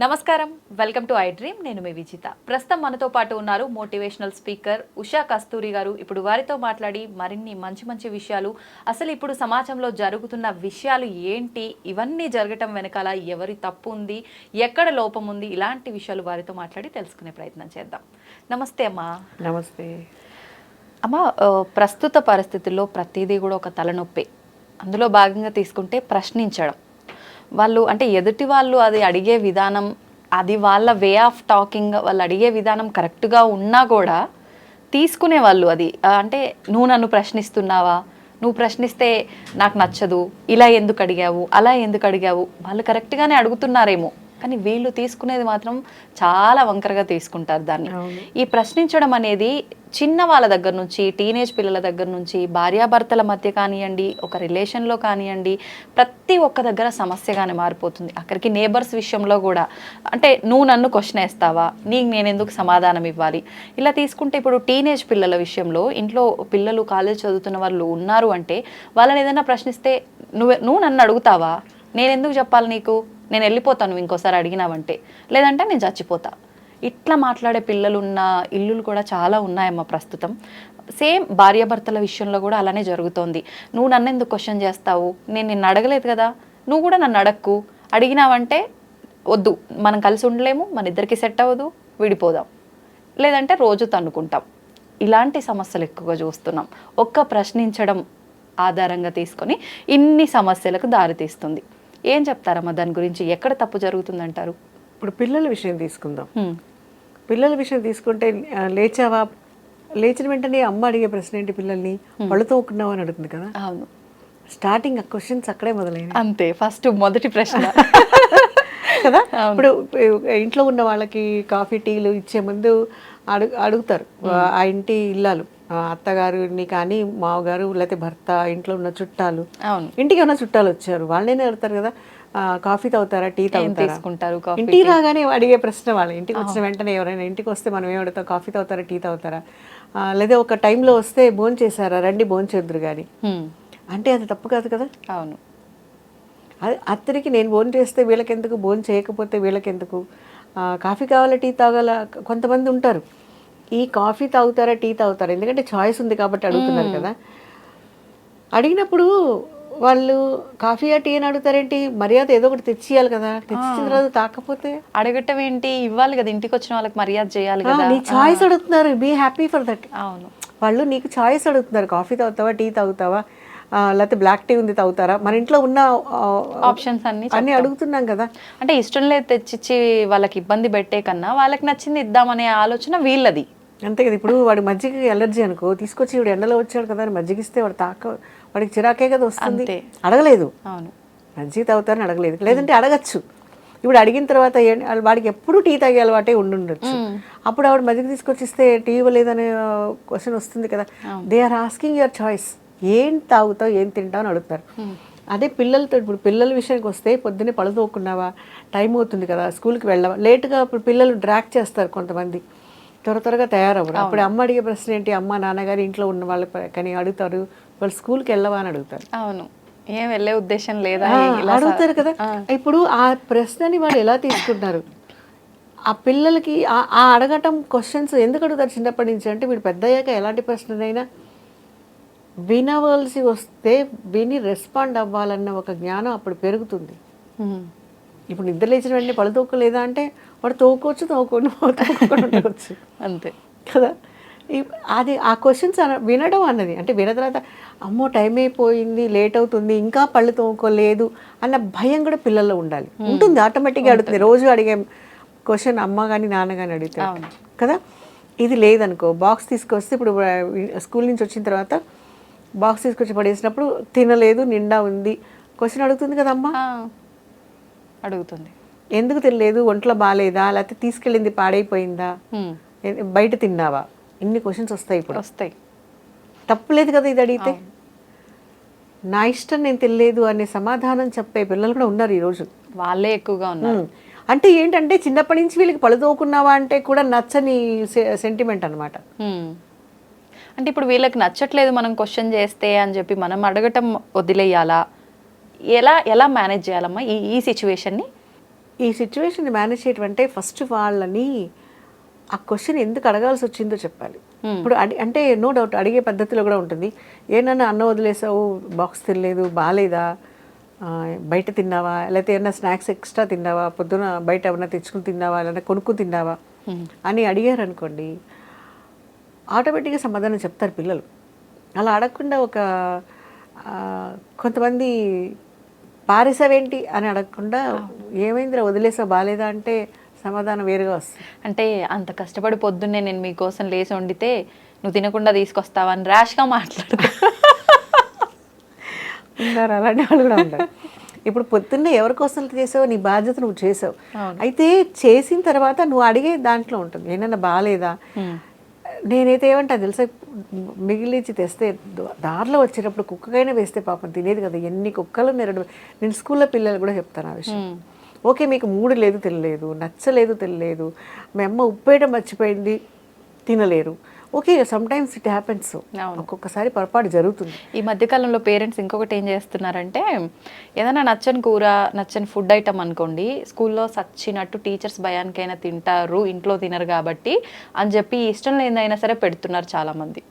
నమస్కారం. Welcome to iDream. నేను మీ విజిత. ప్రస్తుతం మనతో పాటు ఉన్నారు మోటివేషనల్ స్పీకర్ ఉషా కస్తూరి గారు. ఇప్పుడు వారితో మాట్లాడి మరిన్ని మంచి మంచి విషయాలు అసలు ఇప్పుడు సమాజంలో జరుగుతున్న విషయాలు ఏంటి ఇవన్నీ జరగటం వెనకాల ఎవరి తప్పు ఉంది ఎక్కడ లోపం ఉంది ఇలాంటి విషయాలు వారితో మాట్లాడి తెలుసుకునే ప్రయత్నం చేద్దాం. నమస్తే అమ్మా. నమస్తే. అమ్మ ప్రస్తుత పరిస్థితుల్లో ప్రతిదీ కూడా ఒక తలనొప్పి. అందులో భాగంగా తీసుకుంటే ప్రశ్నించడం. వాళ్ళు అంటే ఎదుటి వాళ్ళు అది అడిగే విధానం అది వాళ్ళ వే ఆఫ్ టాకింగ్ వాళ్ళు అడిగే విధానం కరెక్ట్గా ఉన్నా కూడా తీసుకునే వాళ్ళు అది. అంటే నువ్వు నన్ను ప్రశ్నిస్తున్నావా? నువ్వు ప్రశ్నిస్తే నాకు నచ్చదు. ఇలా ఎందుకు అడిగావు? అలా ఎందుకు అడిగావు? వాళ్ళు కరెక్ట్గానే అడుగుతున్నారేమో. కానీ వీళ్ళు తీసుకునేది మాత్రం చాలా వంకరగా తీసుకుంటారు దాన్ని. ఈ ప్రశ్నించడం అనేది చిన్న వాళ్ళ దగ్గర నుంచి టీనేజ్ పిల్లల దగ్గర నుంచి భార్యాభర్తల మధ్య కానివ్వండి ఒక రిలేషన్లో కానివ్వండి ప్రతి ఒక్క దగ్గర సమస్యగానే మారిపోతుంది. అక్కడికి నేబర్స్ విషయంలో కూడా. అంటే నువ్వు నన్ను క్వశ్చన్ వేస్తావా? నీకు నేను ఎందుకు సమాధానం ఇవ్వాలి? ఇలా తీసుకుంటే ఇప్పుడు టీనేజ్ పిల్లల విషయంలో ఇంట్లో పిల్లలు కాలేజ్ చదువుతున్న వాళ్ళు ఉన్నారు అంటే వాళ్ళని ఏదైనా ప్రశ్నిస్తే నువ్వు నువ్వు నన్ను అడుగుతావా? నేను ఎందుకు చెప్పాలి నీకు? నేను వెళ్ళిపోతాను నువ్వు ఇంకోసారి అడిగినావంటే. లేదంటే నేను చచ్చిపోతా. ఇట్లా మాట్లాడే పిల్లలు ఉన్న ఇల్లులు కూడా చాలా ఉన్నాయమ్మా ప్రస్తుతం. సేమ్ భార్యాభర్తల విషయంలో కూడా అలానే జరుగుతోంది. నువ్వు నన్ను ఎందుకు క్వశ్చన్ చేస్తావు? నేను నిన్ను అడగలేదు కదా? నువ్వు కూడా నన్ను అడక్కు. అడిగినావంటే వద్దు. మనం కలిసి ఉండలేము మన ఇద్దరికి సెట్ అవ్వదు విడిపోదాం. లేదంటే రోజు తన్నుకుంటాం. ఇలాంటి సమస్యలు ఎక్కువగా చూస్తున్నాం. ఒక్క ప్రశ్నించడం ఆధారంగా తీసుకొని ఇన్ని సమస్యలకు దారితీస్తుంది ఏం చెప్తారమ్మా దాని గురించి? ఎక్కడ తప్పు జరుగుతుందంటారు? ఇప్పుడు పిల్లల విషయం తీసుకుందాం. పిల్లల విషయం తీసుకుంటే లేచావా? లేచిన వెంటనే అమ్మ అడిగే ప్రశ్న ఏంటి పిల్లల్ని? పళ్ళు తోకున్నావు అని అడుగుతుంది కదా. అవును. స్టార్టింగ్ ఆ క్వశ్చన్స్ అక్కడే మొదలైనవి. అంతే ఫస్ట్ మొదటి ప్రశ్న. కదా? ఇప్పుడు ఇంట్లో ఉన్న వాళ్ళకి కాఫీ టీలు ఇచ్చే ముందు అడుగు అడుగుతారు. ఆ ఇంటి ఇల్లాలు అత్తగారిని కానీ మామగారు లేకపోతే భర్త ఇంట్లో ఉన్న చుట్టాలు. అవును. ఇంటికి ఉన్న చుట్టాలు వచ్చారు వాళ్ళనే అడుగుతారు కదా. కాఫీ తాగుతారా? టీ తీసుకుంటారు కాఫీ ఇంటికి రాగానే అడిగే ప్రశ్న వాళ్ళు ఇంటికి వచ్చిన వెంటనే ఎవరైనా ఇంటికి వస్తే మనం ఏం అడుగుతాం? కాఫీ తాగుతారా? టీ తాగుతారా? లేదా ఒక టైంలో వస్తే భోజనం చేశారా? రండి భోజనం చేద్దరు కానీ. అంటే అది తప్పు కాదు కదా? అవును. అది అత్తరికి నేను భోజనం చేస్తే వీళ్ళకెందుకు? భోజనం చేయకపోతే వీళ్ళకెందుకు? కాఫీ కావాలా టీ తాగాల? కొంతమంది ఉంటారు. ఈ కాఫీ తాగుతారా టీ తాగుతారా? ఎందుకంటే చాయిస్ ఉంది కాబట్టి అడుగుతున్నారు కదా? అడిగినప్పుడు వాళ్ళు కాఫీయా టీ అని అడుగుతారేంటి? మర్యాద ఏదో ఒకటి తెచ్చియాలి కదా. తెచ్చిచ్చిన తర్వాత తాకపోతే? అడగటం ఏంటి? ఇవ్వాలి కదా. ఇంటికి వచ్చిన వాళ్ళకి మర్యాద చేయాలి కదా. నీ చాయిస్ అడుగుతున్నారు. Be happy for that. అవును. వాళ్ళు నీకు చాయిస్ అడుగుతున్నారు. కాఫీ తాగుతావా? టీ తాగుతావా? లేకపోతే బ్లాక్ టీ ఉంది తాగుతారా? మన ఇంట్లో ఉన్న ఆప్షన్స్ అన్ని అన్ని అడుగుతున్నాం కదా. అంటే ఇష్టం లేదు తెచ్చిచ్చి వాళ్ళకి ఇబ్బంది పెట్టే కన్నా వాళ్ళకి నచ్చింది ఇద్దామనే ఆలోచన వీళ్ళది. అంతే కదా. ఇప్పుడు వాడి మజ్జిగ ఎలర్జీ అనుకో. తీసుకొచ్చి ఇప్పుడు ఎండలో వచ్చాడు కదా అని మజ్జిగ ఇస్తే వాడు తాక వాడికి చిరాకే కదా వస్తుంది. అడగలేదు. అవును. మజ్జిగ తాగుతారని అడగలేదు. లేదంటే అడగచ్చు. ఇప్పుడు అడిగిన తర్వాత వాడికి ఎప్పుడు టీ తాగే అలవాటే ఉండుండొచ్చు. అప్పుడు ఆవిడ మజ్జిగ తీసుకొచ్చి ఇస్తే టీ ఇవ్వలేదనే క్వశ్చన్ వస్తుంది కదా. They are asking your choice ఏం తాగుతావు ఏం తింటావు అని అడుగుతారు. అదే పిల్లలతో ఇప్పుడు పిల్లల విషయానికి వస్తే పొద్దున్నే పళ్ళు తోకున్నావా టైం అవుతుంది కదా స్కూల్కి వెళ్ళవా? లేట్గా ఇప్పుడు పిల్లలు డ్రాక్ చేస్తారు కొంతమంది. త్వర త్వరగా తయారవ్వరు. అప్పుడు అమ్మ అడిగే ప్రశ్న ఏంటి? అమ్మ నాన్నగారు ఇంట్లో ఉన్న వాళ్ళ కానీ అడుగుతారు. వాళ్ళు స్కూల్కి వెళ్ళవా అని అడుగుతారు. అవును. ఏం వెళ్ళే ఉద్దేశం లేదా అడుగుతారు కదా. ఇప్పుడు ఆ ప్రశ్నని వాళ్ళు ఎలా తీసుకుంటున్నారు ఆ పిల్లలకి ఆ- అడగటం క్వశ్చన్స్ ఎందుకు అడుగుతారు చిన్నప్పటి నుంచి? అంటే వీడు పెద్ద అయ్యాక ఎలాంటి ప్రశ్ననైనా వినవలసి వస్తే విని రెస్పాండ్ అవ్వాలన్న ఒక జ్ఞానం అప్పుడు పెరుగుతుంది. ఇప్పుడు నిద్ర లేచిన వెంటనే పళ్ళు తోకలేదా అంటే వాడు తోకోవచ్చు తోకోను తోకోకుండా ఉండవచ్చు. అంతే. కదా? అది ఆ క్వశ్చన్స్ వినడం అన్నది. అంటే విన్న తర్వాత అమ్మో టైం అయిపోయింది లేట్ అవుతుంది ఇంకా పళ్ళు తోముకోలేదు అన్న భయం కూడా పిల్లల్లో ఉండాలి. ఉంటుంది ఆటోమేటిక్గా అడుగుతుంది. రోజు అడిగే క్వశ్చన్ అమ్మ కానీ నాన్న కానీ అడిగితే. కదా? ఇది లేదనుకో బాక్స్ తీసుకొస్తే ఇప్పుడు స్కూల్ నుంచి వచ్చిన తర్వాత బాక్స్ తీసుకొచ్చి పడేసినప్పుడు తినలేదు నిండా ఉంది. క్వశ్చన్ అడుగుతుంది కదా అమ్మ? అడుగుతుంది. ఎందుకు తినలేదు? ఒంట్లో బాగాలేదా లేకపోతే తీసుకెళ్ళింది పాడైపోయిందా? బయట తిన్నావా? ఇన్ని క్వశ్చన్స్ వస్తాయి ఇప్పుడు. వస్తాయి. తప్పులేదు కదా ఇది అడిగితే? నా ఇష్టం నేను తెలియలేదు అనే సమాధానం చెప్పే పిల్లలు కూడా ఉన్నారు ఈరోజు వాళ్ళే ఎక్కువగా ఉన్నారు. అంటే ఏంటంటే చిన్నప్పటి నుంచి వీళ్ళకి పழுదోకున్నావా అంటే కూడా నచ్చని సెంటిమెంట్ అనమాట. అంటే ఇప్పుడు వీళ్ళకి నచ్చట్లేదు మనం క్వశ్చన్ చేస్తే అని చెప్పి మనం అడగటం వదిలేయాలా? ఎలా ఎలా మేనేజ్ చేయాలమ్మా ఈ ఈ సిచ్యువేషన్ని ఈ సిచ్యువేషన్ మేనేజ్ చేయటం అంటే ఫస్ట్ వాళ్ళని ఆ క్వశ్చన్ ఎందుకు అడగాల్సి వచ్చిందో చెప్పాలి. ఇప్పుడు అడి అంటే నో డౌట్ అడిగే పద్ధతిలో కూడా ఉంటుంది. ఏమన్నా అన్నం వదిలేసావు బాక్స్ తినలేదు బాగాలేదా బయట తిన్నావా? లేకపోతే ఏమన్నా స్నాక్స్ ఎక్స్ట్రా తిన్నావా? పొద్దున బయట ఏమన్నా తెచ్చుకుని తిన్నావా? లేదంటే కొనుక్కుని తిన్నావా? అని అడిగారు అనుకోండి ఆటోమేటిక్గా సమాధానం చెప్తారు పిల్లలు. అలా అడగకుండా ఒక కొంతమంది పారేసావేంటి అని అడగకుండా ఏమైందిరా వదిలేసా బాగాలేదా అంటే సమాధానం వేరుగా వస్తుంది. అంటే అంత కష్టపడి పొద్దున్నే నేను మీకోసం లేచి వండితే నువ్వు తినకుండా తీసుకొస్తావా అని ర్యాష్గా మాట్లాడతా ఉన్నారు అలాంటి వాళ్ళు కూడా ఉంటారు ఇప్పుడు పొద్దున్నే ఎవరి కోసం చేసావు నీ బాధ్యత నువ్వు చేసావు. అయితే చేసిన తర్వాత నువ్వు అడిగే దాంట్లో ఉంటుంది ఏమన్నా బాగాలేదా? నేనైతే ఏమంటా తెలుసా మిగిలించి తెస్తే దారిలో వచ్చేటప్పుడు కుక్కకైనా వేస్తే పాపం తినేది కదా ఎన్ని కుక్కలు నెరడు నేను స్కూల్లో పిల్లలు కూడా చెప్తాను ఆ విషయం. ఓకే మీకు మూడు లేదు తినలేదు నచ్చలేదు తినలేదు మీ అమ్మ ఉప్పేయడం మర్చిపోయింది తినలేరు. Okay sometimes it happens. ఒక్కొక్కసారి పొరపాటు జరుగుతుంది. ఈ మధ్యకాలంలో పేరెంట్స్ ఇంకొకటి ఏం చేస్తున్నారంటే ఏదైనా నచ్చని కూర నచ్చని ఫుడ్ ఐటమ్ అనుకోండి స్కూల్లో సచ్చినట్టు టీచర్స్ భయానికైనా తింటారు ఇంట్లో తినరు కాబట్టి అని చెప్పి ఇష్టం లేదైనా సరే పెడుతున్నారు చాలామంది.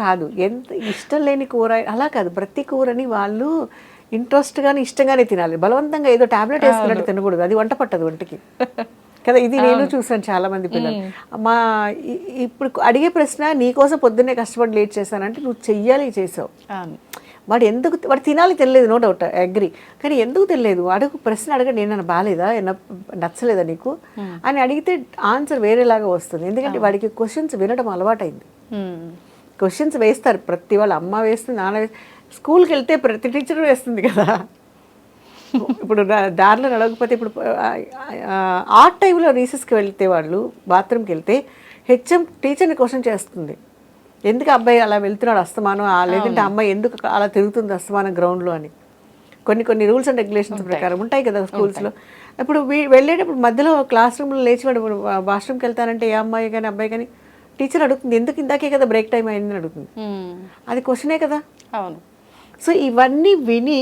కాదు ఎంత ఇష్టం లేని కూర అలా కాదు. ప్రతి కూరని వాళ్ళు ఇంట్రెస్ట్గానే ఇష్టంగానే తినాలి. బలవంతంగా ఏదో టాబ్లెట్ వేసుకున్నట్టు తినకూడదు. అది వంట పట్టదు ఒంటికి. కదా ఇది నేను చూసాను చాలా మంది పిల్లలు. మా ఇప్పుడు అడిగే ప్రశ్న నీకోసం పొద్దున్నే కష్టపడి లేట్ చేశానంటే నువ్వు చెయ్యాలి చేసావు. వాడు ఎందుకు వాడు తినాలి తినలేదు నో డౌట్ అగ్రి కానీ ఎందుకు తినలేదు? అడుగు ప్రశ్న అడగండి ఏమన్నా బాగాలేదా ఏమన్నా నచ్చలేదా నీకు? అని అడిగితే ఆన్సర్ వేరేలాగా వస్తుంది. ఎందుకంటే వాడికి క్వశ్చన్స్ వినడం అలవాటైంది. క్వశ్చన్స్ వేస్తారు. ప్రతి వాళ్ళ అమ్మ వేస్తుంది నాన్న వేస్తుంది స్కూల్కి వెళ్తే ప్రతి టీచర్ వేస్తుంది కదా. ఇప్పుడు దారిలో నడవకపోతే ఇప్పుడు ఆ టైంలో రీసెస్కి వెళ్తే వాళ్ళు బాత్రూమ్కి వెళ్తే హెచ్ఎం టీచర్ని క్వశ్చన్ చేస్తుంది. ఎందుకు అబ్బాయి అలా వెళ్తున్నాడు అస్తమానం? లేదంటే అమ్మాయి ఎందుకు అలా తిరుగుతుంది అస్తమానం గ్రౌండ్లో అని. కొన్ని కొన్ని రూల్స్ అండ్ రెగ్యులేషన్స్ ప్రకారం ఉంటాయి కదా స్కూల్స్లో. ఇప్పుడు వెళ్ళేటప్పుడు మధ్యలో క్లాస్ రూమ్లో లేచి వాడు వాష్రూమ్కి వెళ్తానంటే ఏ అమ్మాయి కానీ అబ్బాయి కానీ టీచర్ అడుగుతుంది ఎందుకు ఇందాకే కదా బ్రేక్ టైం అయిందని అడుగుతుంది. అది క్వశ్చనే కదా. అవును. సో ఇవన్నీ విని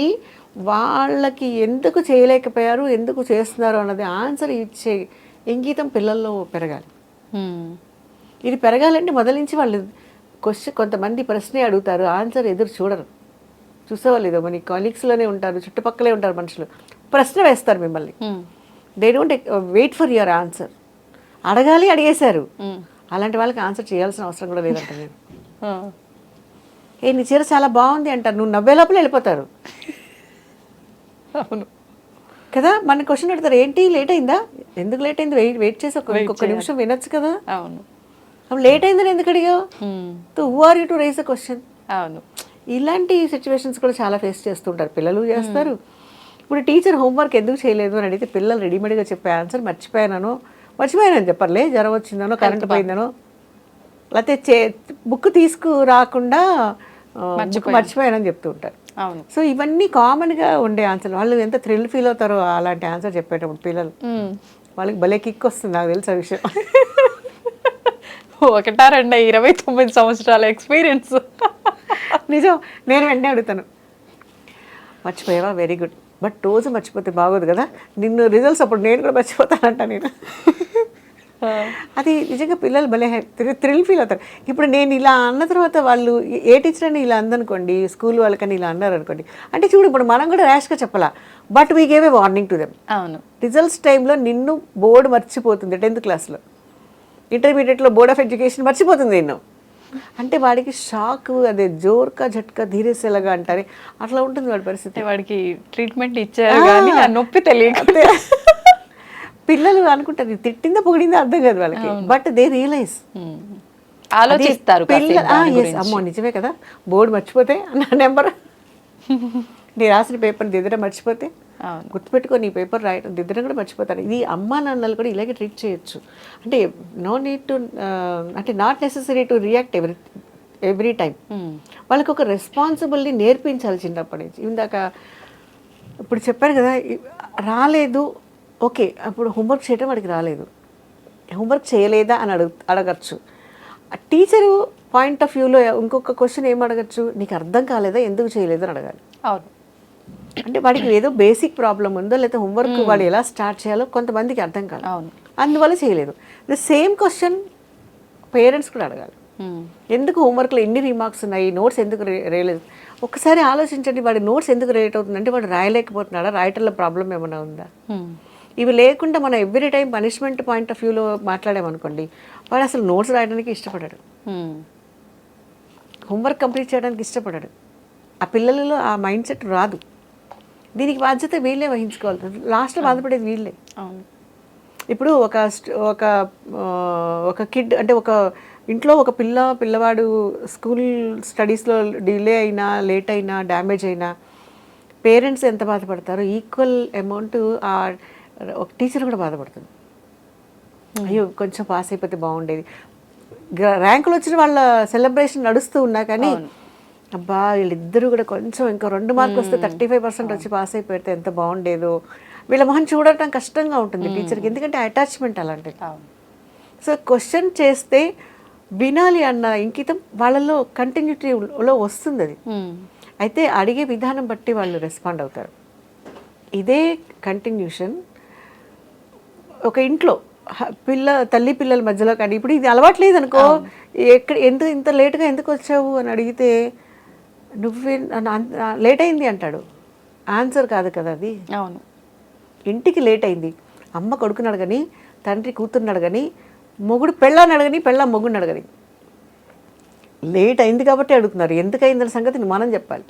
వాళ్ళకి ఎందుకు చేయలేకపోయారు ఎందుకు చేస్తున్నారు అన్నది ఆన్సర్ ఇచ్చే ఇంగీతం పిల్లల్లో పెరగాలి. ఇది పెరగాలంటే మొదలు నుంచి వాళ్ళు క్వశ్చన్ కొంతమంది ప్రశ్నే అడుగుతారు ఆన్సర్ ఎదురు చూడరు చూసేవాళ్ళు మన కాలీగ్స్లోనే ఉంటారు చుట్టుపక్కలే ఉంటారు మనుషులు ప్రశ్న వేస్తారు మిమ్మల్ని. They don't wait for your answer అడగాలి అడిగేశారు. అలాంటి వాళ్ళకి ఆన్సర్ చేయాల్సిన అవసరం కూడా లేదంట నేను. ఏ నీ చీర చాలా బాగుంది అంటారు. నువ్వు నవ్వే లోపల వెళ్ళిపోతారు. అవును. కదా మన క్వశ్చన్ అడుగుతారు ఏంటి లేట్ అయిందా? ఎందుకు లేట్ అయింది? వెయిట్ వెయిట్ చేసి ఒక ఇంకొక నిమిషం వినొచ్చు కదా. అవును. లేట్ అయిందని ఎందుకు అడిగావు. తో who are you to raise a question అవును. ఇలాంటి సిచ్యువేషన్స్ కూడా చాలా ఫేస్ చేస్తుంటారు. పిల్లలు చేస్తారు. ఇప్పుడు టీచర్ హోంవర్క్ ఎందుకు చేయలేదు అని అడిగితే పిల్లలు రెడీమేడ్గా చెప్పే ఆన్సర్ మర్చిపోయానో మర్చిపోయానని చెప్పర్లే జ్వరం వచ్చిందనో కరెంట్ పోయిందనో. లేకపోతే చే బుక్ తీసుకురాకుండా మర్చిపోయానని చెప్తూ ఉంటారు సో ఇవన్నీ కామన్గా ఉండే ఆన్సర్ వాళ్ళు ఎంత థ్రిల్ ఫీల్ అవుతారో అలాంటి ఆన్సర్ చెప్పేటప్పుడు పిల్లలు. వాళ్ళకి భలే కిక్ వస్తుంది నాకు తెలుసు ఆ విషయం. ఒకటా రెండా ఇరవై తొమ్మిది సంవత్సరాల ఎక్స్పీరియన్స్. నిజం. నేను వెంటనే అడుగుతాను. మర్చిపోయావా? వెరీ గుడ్ బట్ రోజు మర్చిపోతే బాగోదు కదా. నిన్ను రిజల్ట్స్ అప్పుడు నేను కూడా మర్చిపోతానంట నేను. అది నిజంగా పిల్లలు భలే థ్రిల్ ఫీల్ అవుతారు. ఇప్పుడు నేను ఇలా అన్న తర్వాత వాళ్ళు ఏ టీచర్ అని ఇలా అందనుకోండి స్కూల్ వాళ్ళకని ఇలా అన్నారు అనుకోండి అంటే చూడు ఇప్పుడు మనం కూడా ర్యాష్గా చెప్పాలా but we gave a warning to them అవును. రిజల్ట్స్ టైంలో నిన్ను బోర్డు మర్చిపోతుంది టెన్త్ క్లాస్లో ఇంటర్మీడియట్లో బోర్డ్ ఆఫ్ ఎడ్యుకేషన్ మర్చిపోతుంది నిన్ను. అంటే వాడికి షాక్ అదే జోర్కా జట్కా ధీరేసేలాగా అంటారే అట్లా ఉంటుంది వాడి పరిస్థితి. వాడికి ట్రీట్మెంట్ ఇచ్చారు కానీ నొప్పి తెలియక. పిల్లలు అనుకుంటారు తిట్టిందా పొగిడిందా అర్థం కాదు వాళ్ళకి. But they realise. ఆలోచిస్తారు. అమ్మో నిజమే కదా. బోర్డు మర్చిపోతే నా నెంబర్. నేను రాసిన పేపర్ దిద్దడం మర్చిపోతే. అవును. గుర్తుపెట్టుకో నీ పేపర్ రాయడం దిద్దడం కూడా మర్చిపోతారు ఇది అమ్మా నాన్నలు కూడా ఇలాగే ట్రీట్ చేయొచ్చు. అంటే నో నీడ్ టు అంటే not necessary to react every every time. వాళ్ళకి ఒక రెస్పాన్సిబిలిటీ నేర్పించాలి చిన్నప్పటి నుంచి. ఇందాక ఇప్పుడు చెప్పాను కదా ఈ- రాలేదు ఓకే అప్పుడు హోంవర్క్ చేయడం వాడికి రాలేదు. హోంవర్క్ చేయలేదా అని అడుగు అడగచ్చు. టీచరు పాయింట్ ఆఫ్ వ్యూలో ఇంకొక క్వశ్చన్ ఏం అడగచ్చు? నీకు అర్థం కాలేదా? ఎందుకు చేయలేదు అని అడగాలి. అవును. అంటే వాడికి ఏదో బేసిక్ ప్రాబ్లం ఉందో లేకపోతే హోంవర్క్ వాడు ఎలా స్టార్ట్ చేయాలో కొంతమందికి అర్థం కాదు. అవును. అందువల్ల చేయలేదు. ద సేమ్ క్వశ్చన్ పేరెంట్స్ కూడా అడగాలి. ఎందుకు హోంవర్క్లో ఎన్ని రిమార్క్స్ ఉన్నాయి? నోట్స్ ఎందుకు రేయలేదు? ఒకసారి ఆలోచించండి వాడి నోట్స్ ఎందుకు రేట్ అవుతుంది? అంటే వాడు రాయలేకపోతున్నాడా? రాయటంలో ప్రాబ్లం ఏమైనా ఉందా. ఇవి లేకుండా మనం every time punishment point of వ్యూలో మాట్లాడామనుకోండి వాడు అసలు నోట్స్ రాయడానికి ఇష్టపడాడు. హోంవర్క్ కంప్లీట్ చేయడానికి ఇష్టపడాడు. ఆ పిల్లలలో ఆ మైండ్ సెట్ రాదు. దీనికి బాధ్యత వీళ్ళే వహించుకోవాలి. లాస్ట్లో బాధపడేది వీళ్ళే. అవును. ఇప్పుడు ఒక ఒక ఒక కిడ్ అంటే ఒక ఇంట్లో ఒక పిల్ల పిల్లవాడు స్కూల్ స్టడీస్లో డిలే అయినా లేట్ అయినా డ్యామేజ్ అయినా పేరెంట్స్ ఎంత బాధపడతారో ఈక్వల్ అమౌంట్ ఆ ఒక టీచర్ కూడా బాధపడుతుంది. అయ్యో కొంచెం పాస్ అయిపోతే బాగుండేది. ర్యాంకులు వచ్చిన వాళ్ళ సెలబ్రేషన్ నడుస్తూ ఉన్నా కానీ అబ్బా వీళ్ళిద్దరూ కూడా కొంచెం ఇంకా రెండు మార్కులు వస్తే థర్టీ ఫైవ్ పర్సెంట్ వచ్చి పాస్ అయిపోతే ఎంత బాగుండేదో. వీళ్ళ మొహం చూడటం కష్టంగా ఉంటుంది టీచర్కి ఎందుకంటే అటాచ్మెంట్ అలాంటిది. సో క్వశ్చన్ చేస్తే వినాలి అన్న ఇంకితం వాళ్ళలో కంటిన్యూటీలో వస్తుంది అది. అయితే అడిగే విధానం బట్టి వాళ్ళు రెస్పాండ్ అవుతారు. ఇదే కంటిన్యూషన్ ఒక ఇంట్లో పిల్ల తల్లి పిల్లల మధ్యలో కానీ ఇప్పుడు ఇది అలవాట్లేదు అనుకో ఎక్కడ ఎందుకు ఇంత లేట్గా ఎందుకు వచ్చావు అని అడిగితే నువ్వే లేట్ అయింది అంటాడు. ఆన్సర్ కాదు కదా అది. అవును. ఇంటికి లేట్ అయింది. అమ్మ కొడుకుని అడగని తండ్రి కూతుర్ని అడగని మొగుడు పెళ్ళాన్ని అడగని పెళ్ళ మొగుడిని అడగని. లేట్ అయింది కాబట్టి అడుగుతున్నారు. ఎందుకు అయిందన్న సంగతిని మనం చెప్పాలి.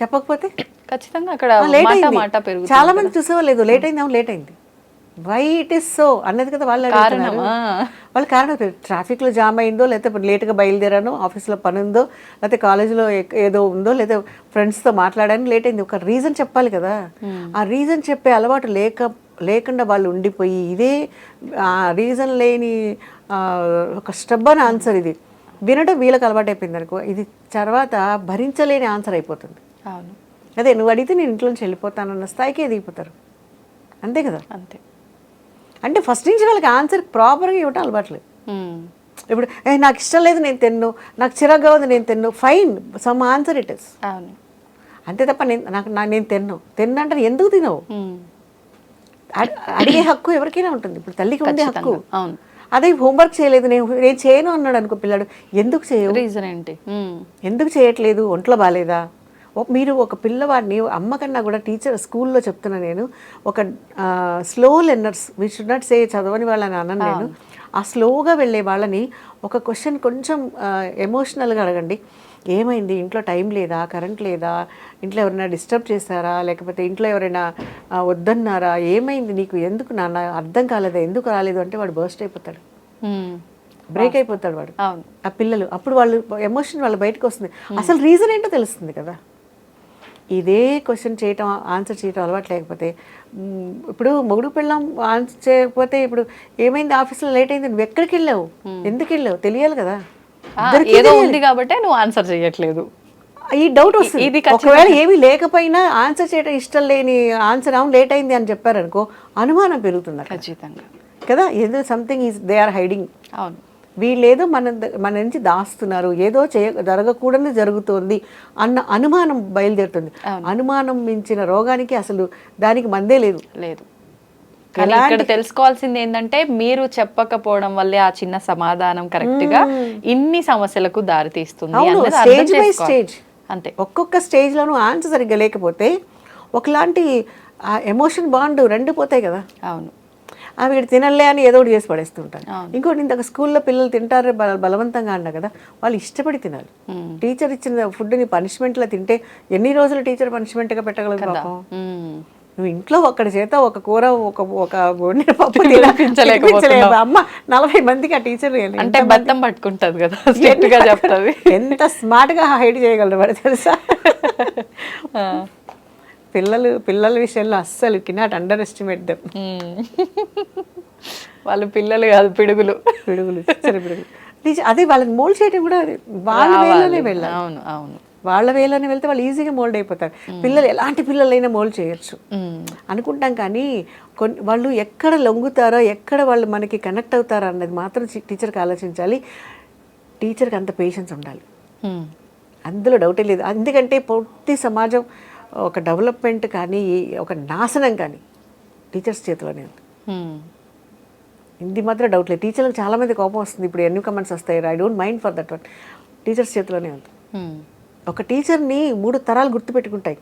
చెప్పకపోతే? ఖచ్చితంగా అక్కడ లేట్ అయింది. చాలా మంది చూసేవాళ్ళు లేట్ అయింది అవును లేట్ అయింది. వై ఇట్ ఇస్ సో అన్నది కదా వాళ్ళు అడుగుతున్నారు. వాళ్ళ కారణం ట్రాఫిక్లో జామ్ అయిందో లేకపోతే లేట్గా బయలుదేరాను ఆఫీస్లో పని ఉందో లేకపోతే కాలేజీలో ఏదో ఉందో లేదా ఫ్రెండ్స్తో మాట్లాడాను లేట్ అయింది. ఒక రీజన్ చెప్పాలి కదా. ఆ రీజన్ చెప్పే అలవాటు లేక లేకుండా వాళ్ళు ఉండిపోయి ఇదే ఆ రీజన్ లేని ఒక స్టబ్బన్ ఆన్సర్ ఇది. వినడం వీళ్ళకి అలవాటు అయిపోయింది అనుకో ఇది తర్వాత భరించలేని ఆన్సర్ అయిపోతుంది. అవును. అదే నువ్వు అడిగితే నేను ఇంట్లో నుంచి వెళ్ళిపోతానన్న స్థాయికి ఎదిగిపోతారు. అంతే కదా? అంతే. అంటే ఫస్ట్ నుంచి వాళ్ళకి ఆన్సర్ ప్రాపర్గా ఇవ్వటం అలవాట్లేదు. ఉమ్. ఇప్పుడు ఏ నాకు ఇష్టం లేదు నేను తిన్ను. నాకు చిరాగ్గా ఉంది నేను తిన్ను. Fine some answer it is అంతే తప్ప నేను నాకు నా నేను తిన్ను. తిన్నంటే ఎందుకు తినవు. అడి- అడిగే హక్కు ఎవరికైనా ఉంటుంది. ఇప్పుడు తల్లికి ఉండే హక్కు. అదే హోంవర్క్ చేయలేదు నేను నేను చేయను అన్నాడు అనుకో పిల్లాడు. ఎందుకు చేయవు? రీజన్ ఏంటి? ఉమ్. ఎందుకు చేయట్లేదు? ఒంట్లో బాగాలేదా మీరు ఒక పిల్లవాడిని అమ్మ కన్నా కూడా టీచర్ స్కూల్లో చెప్తున్నా నేను ఒక slow learners we should not say చదవని వాళ్ళని అన్నాను నేను. ఆ స్లోగా వెళ్ళే వాళ్ళని ఒక క్వశ్చన్ కొంచెం ఎమోషనల్గా అడగండి. ఏమైంది? ఇంట్లో టైం లేదా? కరెంట్ లేదా? ఇంట్లో ఎవరైనా డిస్టర్బ్ చేశారా? లేకపోతే ఇంట్లో ఎవరైనా వద్దన్నారా? ఏమైంది నీకు? ఎందుకు నాన్న అర్థం కాలేదా? ఎందుకు రాలేదు? అంటే వాడు బర్స్ట్ అయిపోతాడు. బ్రేక్ అయిపోతాడు వాడు. ఆ పిల్లలు అప్పుడు వాళ్ళు ఎమోషన్ వాళ్ళ బయటకు వస్తుంది. అసలు రీజన్ ఏంటో తెలుస్తుంది కదా. ఇదే క్వశ్చన్ చేయటం ఆన్సర్ చేయటం అలవాటు లేకపోతే ఇప్పుడు మొగుడు పిల్లం ఆన్సర్ చేయకపోతే ఇప్పుడు ఏమైంది? ఆఫీస్లో లేట్ అయింది. నువ్వు ఎక్కడికి వెళ్ళావు? ఎందుకు వెళ్ళావు? తెలియాలి కదా. ఏదో. ఉంది కాబట్టే నువ్వు ఆన్సర్ చేయట్లేదు. ఈ డౌట్ వస్తుంది. ఇది ఒకవేళ ఏమీ లేకపోయినా ఆన్సర్ చేయడం ఇష్టం లేని ఆన్సర్ అవును లేట్ అయింది అని చెప్పారనుకో అనుమానం పెరుగుతుంది. ఖచ్చితంగా. కదా? ఏదో something is they are hiding అవును. వీళ్ళేదో మన మన నుంచి దాస్తున్నారు ఏదో చేయ జరగకూడదు జరుగుతోంది అన్న అనుమానం బయలుదేరుతుంది. అనుమానం మించిన రోగానికి అసలు దానికి మందే లేదు. లేదు. కానీ ఇక్కడ తెలుసుకోవాల్సింది ఏంటంటే మీరు చెప్పకపోవడం వల్లే ఆ చిన్న సమాధానం కరెక్ట్గా ఇన్ని సమస్యలకు దారి తీస్తుంది అవును అన్నది అర్థం స్టేజ్. స్టేజ్. అంతే. ఒక్కొక్క స్టేజ్లోనూ ఆన్సర్ సరిగ్గా లేకపోతే ఒకలాంటి ఎమోషన్ బాండ్ రెండు పోతాయి కదా. అవును. ఆ వీడు తినలే అని ఏదో ఒకటి చేసి పడేస్తుంటారు అవును. ఇంకోటి ఇంతకు స్కూల్లో పిల్లలు తింటారు బల- బలవంతంగా అన్నా కదా వాళ్ళు ఇష్టపడి తినాలి. టీచర్ ఇచ్చిన ఫుడ్ని పనిష్మెంట్లో తింటే ఎన్ని రోజులు టీచర్ పనిష్మెంట్గా పెట్టగలదు పాపం. నువ్వు ఇంట్లో ఒక్కడి చేత ఒక కూర ఒక ఒక పప్పు తినిపించలేకపోతున్నావు. అమ్మ నలభై మందికి ఆ టీచర్ అంటే బద్దం పట్టుకుంటది కదా స్ట్రిక్ట్గా చెప్తుంది ఎంత స్మార్ట్గా హైడ్ చేయగలరు వాడు తెలుసా. పిల్లలు పిల్లల విషయంలో అస్సలు కినాట్ అండర్ ఎస్టిమేట్ దెమ్. వాళ్ళు పిల్లలు కాదు పిడుగులు. పిడుగులు చిచ్చర పిడుగులు. అదే వాళ్ళని మోల్డ్ చేయడం కూడా అది. వాళ్ళ వేలోనే వెళ్ళాలి. అవును అవును. వాళ్ళ వేలోనే వెళ్తే వాళ్ళు ఈజీగా మోల్డ్ అయిపోతారు. పిల్లలు ఎలాంటి పిల్లలైనా మోల్డ్ చేయొచ్చు. అనుకుంటాం కానీ కొన్ని వాళ్ళు ఎక్కడ లొంగుతారో ఎక్కడ వాళ్ళు మనకి కనెక్ట్ అవుతారో అన్నది మాత్రం టీచర్కి ఆలోచించాలి. టీచర్కి అంత పేషెన్స్ ఉండాలి. అందులో డౌటే లేదు. ఎందుకంటే పూర్తి సమాజం ఒక డెవలప్మెంట్ కానీ ఒక నాశనం కానీ టీచర్స్ చేతిలోనే ఉంది. ఇది మాత్రం డౌట్ లేదు. టీచర్లకు చాలామంది కోపం వస్తుంది. ఇప్పుడు ఎన్ని కమెంట్స్ వస్తాయి. I don't mind for that one teachers చేతిలోనే ఉంది. ఒక టీచర్ని మూడు తరాలు గుర్తుపెట్టుకుంటాయి.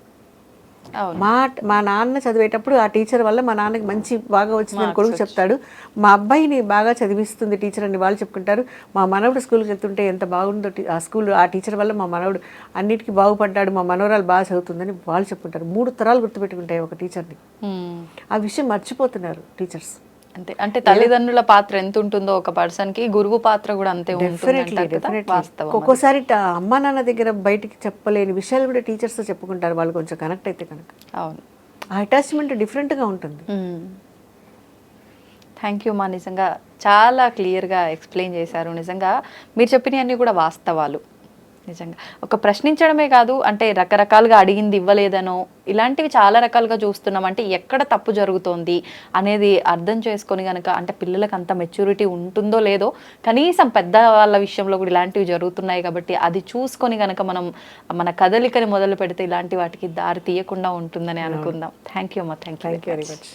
మా మా నాన్న చదివేటప్పుడు ఆ టీచర్ వల్ల మా నాన్నకి మంచి బాగా వచ్చిందని కొడుకు చెప్తాడు. మా అబ్బాయిని బాగా చదివిస్తుంది టీచర్ అని వాళ్ళు చెప్పుకుంటారు. మా మనవడు స్కూల్కి వెళ్తుంటే ఎంత బాగుందో ఆ స్కూల్ ఆ టీచర్ వల్ల మా మనవడు అన్నిటికీ బాగుపడ్డాడు మా మనవరాలు బాగా చదువుతుందని వాళ్ళు చెప్పుకుంటారు. మూడు తరాలు గుర్తుపెట్టుకుంటాయి ఒక టీచర్ని. ఆ విషయం మర్చిపోతున్నారు టీచర్స్. అంతే. అంటే తల్లిదండ్రుల పాత్ర ఎంత ఉంటుందో ఒక పర్సన్కి గురువు పాత్ర కూడా అంతే ఉంటుంది ఒక్కోసారి అమ్మా నాన్న దగ్గర బయటికి చెప్పలేని విషయాలు కూడా టీచర్స్ చెప్పుకుంటారు. వాళ్ళు కొంచెం కనెక్ట్ అయితే కనుక. అవును. ఆ అటాచ్మెంట్ డిఫరెంట్గా ఉంటుంది. థ్యాంక్ యూ మా నిజంగా చాలా క్లియర్గా ఎక్స్ప్లెయిన్ చేశారు. నిజంగా మీరు చెప్పినవన్నీ కూడా వాస్తవాలు. నిజంగా. ఒక ప్రశ్నించడమే కాదు అంటే రకరకాలుగా అడిగింది ఇవ్వలేదనో ఇలాంటివి చాలా రకాలుగా చూస్తున్నాం. అంటే ఎక్కడ తప్పు జరుగుతోంది అనేది అర్థం చేసుకొని కనుక అంటే పిల్లలకు అంత మెచ్యూరిటీ ఉంటుందో లేదో కనీసం పెద్ద వాళ్ళ విషయంలో కూడా ఇలాంటివి జరుగుతున్నాయి కాబట్టి అది చూసుకొని కనుక మనం మన కదలికని మొదలు పెడితే ఇలాంటి వాటికి దారి తీయకుండా ఉంటుందని అనుకుందాం. థ్యాంక్ యూ అమ్మా. Thank you very much